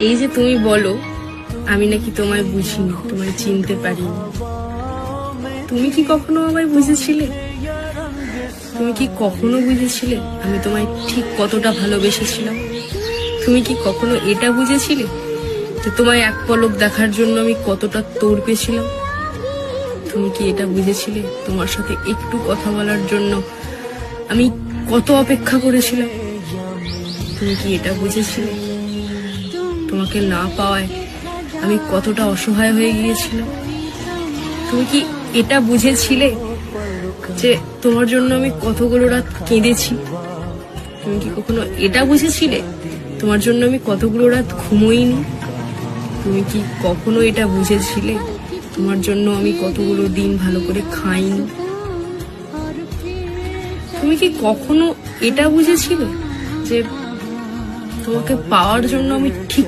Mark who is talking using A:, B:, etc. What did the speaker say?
A: এই যে তুমি বলো, আমি নাকি তোমায় বুঝিনি, তোমায় চিনতে পারিনি। তুমি কি কখনো আমায় বুঝেছিলে? তুমি কি কখনো বুঝেছিলে আমি তোমায় ঠিক কতটা ভালোবেসেছিলাম? তুমি কি কখনো এটা বুঝেছিলে যে তোমায় এক পলক দেখার জন্য আমি কতটা তোড় পেয়েছিলাম? তুমি কি এটা বুঝেছিলে তোমার সাথে একটু কথা বলার জন্য আমি কত অপেক্ষা করেছিলাম? তুমি কি এটা বুঝেছিলে? তোমাকে না পাওয়ায় আমি কতটা অসহায় হয়ে গিয়েছিলাম। তুমি কি এটা বুঝেছিলে যে তোমার জন্য আমি কতগুলো রাত কেঁদেছি? তুমি কি কখনো এটা বুঝেছিলে? তোমার জন্য আমি কতগুলো রাত ঘুমোইনি? তুমি কি কখনো এটা বুঝেছিলে? তোমার জন্য আমি কতগুলো দিন ভালো করে খাইনি? তুমি কি কখনো এটা বুঝেছিলে যে তোমাকে পাওয়ার জন্য আমি ঠিক